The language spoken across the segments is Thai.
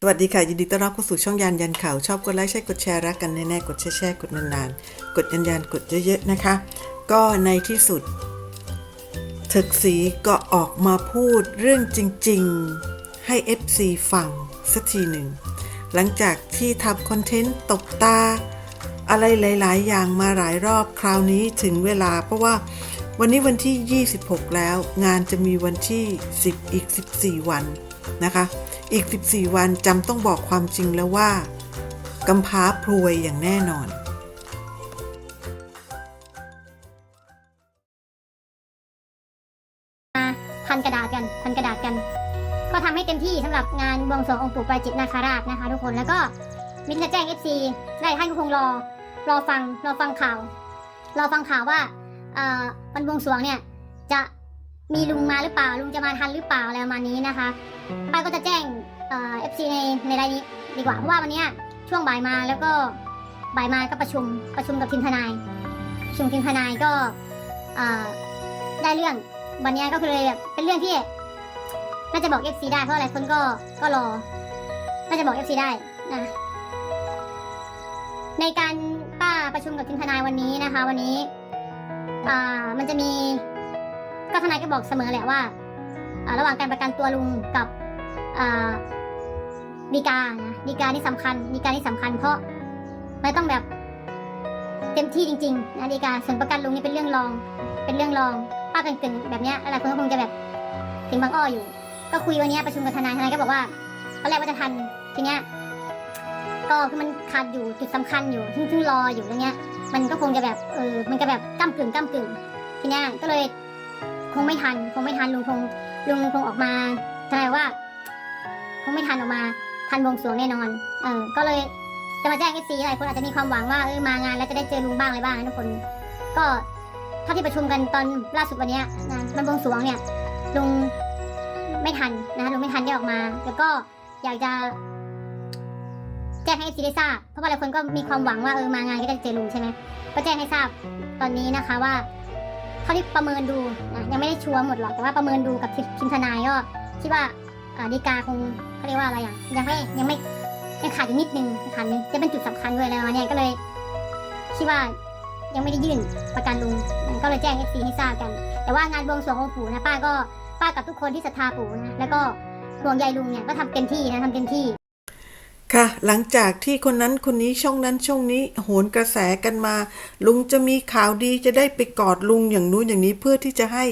สวัสดีค่ะ ยินดีต้อนรับเข้าสู่ช่องยานยันข่าว ชอบกดไลค์ใช่กดแชร์รักกันแน่ๆกดแชร์แชร์กดนานๆ กดยันยันกดเยอะๆนะคะ ก็ในที่สุดถึกสีก็ออกมาพูดเรื่องจริงๆให้ FC ฟังสักทีหนึ่ง หลังจากที่ทำคอนเทนต์ตกตา อะไรหลาย ๆ อย่างมาหลายรอบคราวนี้ถึงเวลาเพราะว่าวันนี้วันที่ 26 แล้วงานจะมีวันที่ 10 อีก 14 วันนะคะ อีก 14 วันจำต้องบอกความจริงแล้วว่ากำพร้าพรวยอย่างแน่นอนมาพันกระดาษกันพันกระดาษกัน ก็ทำให้เต็มที่สำหรับงานบวงสรวงองค์ปู่ปราจิตนาคราชนะคะ ทุกคนแล้วก็มินจะแจ้ง FC ได้ท่านก็คงรอ รอฟังรอฟังข่าว รอฟังข่าวว่าเอ่อวันบวงสรวงเนี่ยจะมีลุงมาหรือเปล่าลุงจะมาทันหรือเปล่าอะไรประมาณนี้นะคะป้าก็จะแจ้ง เอ่อฟซีในในรายนี้ดีกว่าเพราะว่าวันเนี้ยช่วงบ่ายมาแล้วก็บ่ายมาก็ประชุมประชุมกับทีมทนายประชุมทีมทนายก็เอ่อได้เรื่องวันนี้ก็คือเลยแบบเป็นเรื่องที่น่าจะบอก FC ได้เพราะหลายคนก็ก็รอน่าจะบอก FC ได้นะในการป้าประชุมกับทีมทนายวันนี้นะคะ วันนี้อ่ามันจะมีก็ทนายก็บอกเสมอแหละว่าอ่าระหว่างการประกันตัวลุงกับอ่า ดีกาดีกาที่สำคัญดีกาที่สำคัญ เพราะไมันต้องแบบเต็มที่จริงๆนะดีกาส่วนประกันลุงนี่เป็นเรื่องรอง เป็นเรื่องรองป้าเป็นกึ่งแบบเนี้ยหลายคนก็คงจะแบบถึงบางอ้ออยู่ ก็คุยวันนี้ประชุมกับทนายทนายก็บอกว่าตอนแรกว่าจะทันทีเนี้ยก็คือมันขาดอยู่จุดสำคัญอยู่ซึ่งซึ่งรออยู่ตรงเนี้ย มันก็คงจะแบบเออมันก็แบบก้ากึ่งก้ากึ่งทีเนี้ยก็เลยคงไม่ทันคงไม่ทันลุงคงลุงคงออกมาทนายว่า คงไม่ทันออกมาทันวงสวงแน่นอน เออ ก็เลยจะมาแจ้งเอฟซีหลายคนอาจจะมีความหวังว่าเออมางานแล้วจะได้เจอลุงบ้างอะไรบ้างนะทุกคน ก็เท่าที่ประชุมกันตอนล่าสุดวันนี้นะมันวงสวงเนี่ยลุงไม่ทันนะคะลุงไม่ทันได้ออกมา แล้วก็อยากจะ แจ้งให้เอฟซีได้ทราบเพราะว่าหลายคนก็มีความหวังว่าเออมางานก็จะเจอลุงใช่ไหมก็แจ้งให้ทราบตอนนี้นะคะว่าเท่าที่ประเมินดูนะยังไม่ได้ชัวร์หมดหรอกแต่ว่าประเมินดูกับทีมทนายก็คิดว่าอ่าดีกาคง เขาเรียกว่าอะไรอะยังไม่ยังไม่ยังขาดอีกนิดนึงขาดนึงจะเป็นจุดสำคัญด้วยแล้วเนี่ยก็เลยคิดว่ายังไม่ได้ยื่นประกันลุงก็เลยแจ้งเอสซีให้ทราบกัน แต่ว่างานบวงสรวงองค์ปู่นะป้าก็ป้ากับทุกคนที่ศรัทธาปู่นะแล้วก็ห่วงใยลุงเนี่ยก็ทำเต็มที่นะทำเต็มที่ ค่ะ หลังจากที่คนนั้นคนนี้ช่องนั้นช่องนี้โหนกระแสกันมา ลุงจะมีข่าวดีจะได้ไปกอดลุงอย่างนู้นอย่างนี้เพื่อที่จะให้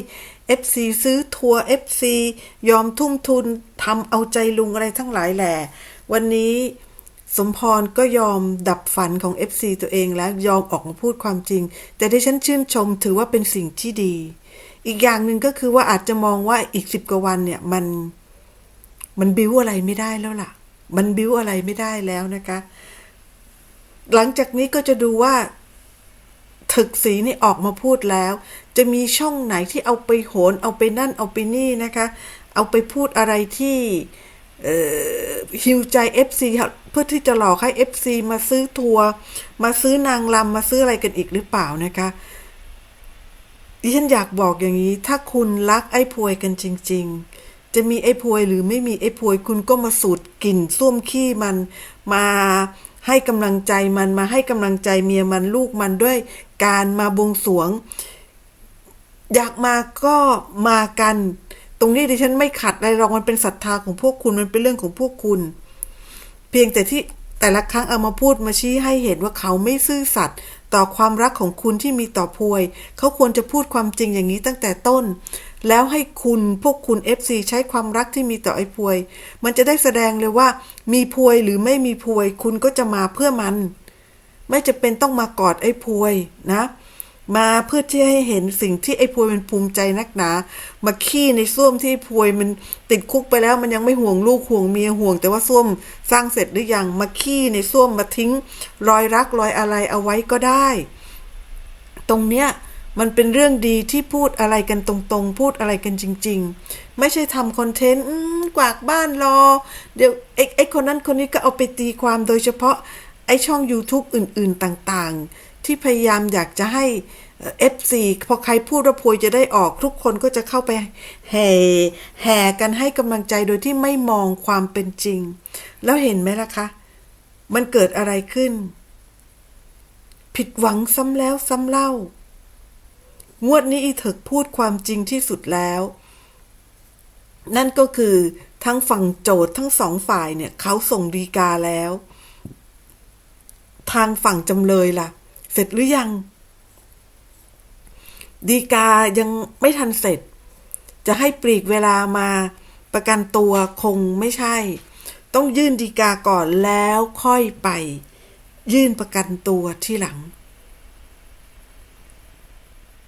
FC ซื้อทัวร์ FC ยอมทุ่มทุนทำเอาใจลุงอะไรทั้งหลายแหล่วันนี้สมพรก็ยอมดับฝันของ FC ตัวเองแล้วยอมออกมาพูดความจริง แต่ที่ฉันชื่นชมถือว่าเป็นสิ่งที่ดี อีกอย่างหนึ่งก็คือว่าอาจจะมองว่าอีกสิบกว่าวันเนี่ยมัน มันบิ้วอะไรไม่ได้แล้วล่ะ มันบิ้วอะไรไม่ได้แล้วนะคะ หลังจากนี้ก็จะดูว่า ถึกสีนี่ออกมาพูดแล้ว จะมีช่องไหนที่เอาไปโหน เอาไปนั่นเอาไปนี่นะคะ เอาไปพูดอะไรที่ฮิวใจ FC เพื่อที่จะหลอกให้ FC มาซื้อทัวร์มาซื้อนางลำมาซื้ออะไรกันอีกหรือเปล่านะคะดิฉันอยากบอกอย่างนี้ ถ้าคุณรักไอ้พวยกันจริง ๆ จะมีไอ้พวยหรือไม่มีไอ้พวยคุณก็มาสูดกลิ่นส้วมขี้มันมาให้กำลังใจมันมาให้กำลังใจเมียมันลูกมันด้วยการมาบวงสรวง อยากมาก็มากัน ตรงนี้ดิฉันไม่ขัดอะไรหรอกมันเป็นศรัทธาของพวกคุณมันเป็นเรื่องของพวกคุณ เพียงแต่ที่ แต่ละครั้งเอามาพูดมาชี้ให้เห็นว่าเขาไม่ซื่อสัตย์ต่อความรักของคุณที่มีต่อพวย เขาควรจะพูดความจริงอย่างนี้ตั้งแต่ต้น แล้วให้คุณพวกคุณ FC ใช้ความรักที่มีต่อไอ้พวย มันจะได้แสดงเลยว่า มีพวยหรือไม่มีพวย คุณก็จะมาเพื่อมัน ไม่จะเป็นต้องมากอดไอ้พวยนะ มาเพื่อที่ให้เห็นสิ่งที่ไอ้พวยมันภูมิใจนักหนา มาขี้ในส้วมที่ไอ้พวยมันติดคุกไปแล้วมันยังไม่ห่วงลูกห่วงเมียห่วง แต่ว่าส้วมสร้างเสร็จหรือยังมาขี้ในส้วมมาทิ้ง รอยรักรอยอะไรเอาไว้ก็ได้ ตรงเนี้ยมันเป็นเรื่องดีที่พูดอะไรกันตรงๆ พูดอะไรกันจริง ๆ ไม่ใช่ทำคอนเทนต์กวากบ้านรอ เดี๋ยวไอ้ไอ้คนนั้นคนนี้ก็เอาไปตีความโดยเฉพาะไอ้ช่อง YouTube อื่น ๆต่างๆ ที่พยายามอยากจะให้เอฟซีพอใครพูดว่าพวยจะได้ออกทุกคนก็จะเข้าไปแห่แห่กันให้กำลังใจโดยที่ไม่มองความเป็นจริง แล้วเห็นไหมล่ะคะ มันเกิดอะไรขึ้น ผิดหวังซ้ำแล้วซ้ำเล่า งวดนี้อีเถิกพูดความจริงที่สุดแล้ว นั่นก็คือทั้งฝั่งโจทย์ทั้งสองฝ่ายเนี่ยเขาส่งดีกาแล้ว ทางฝั่งจำเลยล่ะ เสร็จหรือยัง ดีกายังไม่ทันเสร็จ จะให้ปลีกเวลามาประกันตัวคงไม่ใช่ ต้องยื่นดีกาก่อนแล้วค่อยไป ยื่นประกันตัวที่หลัง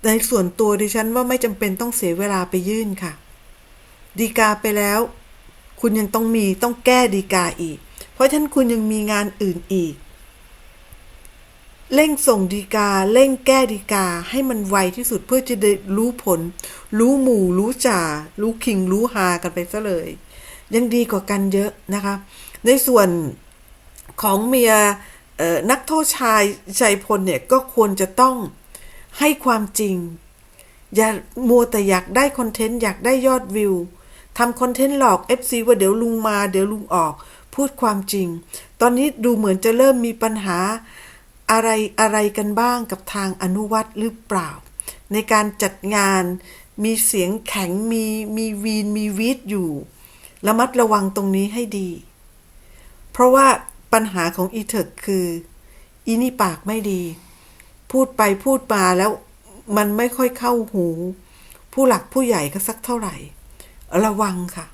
ในส่วนตัวดิฉันว่าไม่จำเป็นต้องเสียเวลาไปยื่นค่ะ ดีกาไปแล้ว คุณยังต้องมีต้องแก้ดีกาอีก เพราะฉะนั้นคุณยังมีงานอื่นอีก เร่งส่งดีกาเร่งแก้ดีกาให้มันไวที่สุดเพื่อจะได้รู้ผล รู้หมู่ รู้จ่า รู้คิง รู้ฮากันไปซะเลย ยังดีกว่ากันเยอะนะคะ ในส่วนของเมียนักโทษชายชัยพลเนี่ยก็ควรจะต้องให้ความจริง อย่ามัวแต่อยากได้คอนเทนต์อยากได้ยอดวิวทำคอนเทนต์หลอก FC ว่าเดี๋ยวลุงมาเดี๋ยวลุงออก พูดความจริง ตอนนี้ดูเหมือนจะเริ่มมีปัญหา อะไรอะไรกันบ้างกับทางอนุวัตหรือเปล่า ในการจัดงานมีเสียงแข็งมีมีวีนมีวีดอยู่ระมัดระวังตรงนี้ให้ดี เพราะว่าปัญหาของอีเถิกคือ อีนี่ปากไม่ดี พูดไปพูดมาแล้วมันไม่ค่อยเข้าหู ผู้หลักผู้ใหญ่ก็สักเท่าไหร่ ระวังค่ะ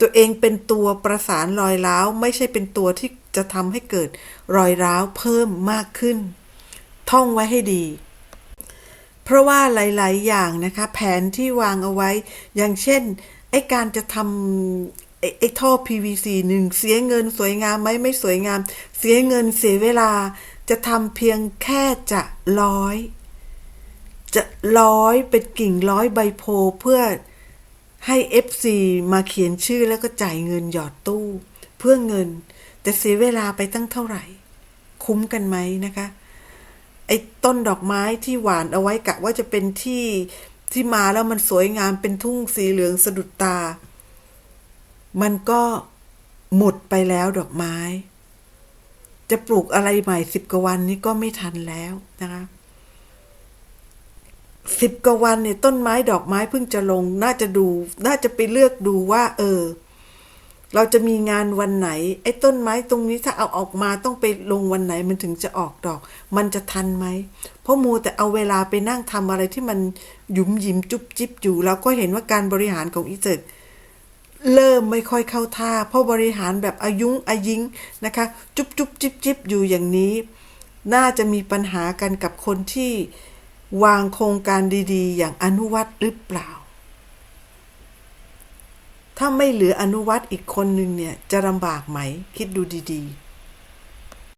ตัวเองเป็นตัวประสานรอยร้าว ไม่ใช่เป็นตัวที่ จะทำให้เกิดรอยร้าวเพิ่มมากขึ้น ท่องไว้ให้ดี เพราะว่าหลาย ๆ อย่างนะคะ แผนที่วางเอาไว้ อย่างเช่นไอการจะทำไอไอท่อ PVC หนึ่งเสียเงินสวยงามไหมไม่สวยงาม เสียเงินเสียเวลา จะทำเพียงแค่จะร้อย จะร้อยเป็นกิ่งร้อยใบโพเพื่อให้ FC มาเขียนชื่อแล้วก็จ่ายเงินหยอดตู้ พื่อเงิน แต่เสียเวลาไปตั้งเท่าไหร่ คุ้มกันไหมนะคะ ไอ้ต้นดอกไม้ที่หวานเอาไว้กะว่าจะเป็นที่ที่มาแล้วมันสวยงามเป็นทุ่งสีเหลืองสะดุดตา มันก็หมดไปแล้วดอกไม้ จะปลูกอะไรใหม่สิบกว่าวันนี้ก็ไม่ทันแล้วนะคะสิบกว่าวันเนี่ยต้นไม้ดอกไม้เพิ่งจะลง น่าจะดู น่าจะไปเลือกดูว่า เออ เราจะมีงานวันไหน ไอ้ต้นไม้ตรงนี้ถ้าเอาออกมาต้องไปลงวันไหนมันถึงจะออกดอก มันจะทันไหม เพราะมัวแต่เอาเวลาไปนั่งทำอะไรที่มันหยุมหยิมจุบจิบอยู่เราก็เห็นว่าการบริหารของอีเจิดเริ่มไม่ค่อยเข้าท่า เพราะบริหารแบบอายุงอายิงนะคะ จุบจุบจิบจิบอยู่อย่างนี้ น่าจะมีปัญหากันกับคนที่วางโครงการดี ๆ อย่างอนุวัตหรือเปล่า ถ้าไม่เหลืออนุวัตอีกคนหนึ่งเนี่ยจะลำบากไหม คิดดูดีๆ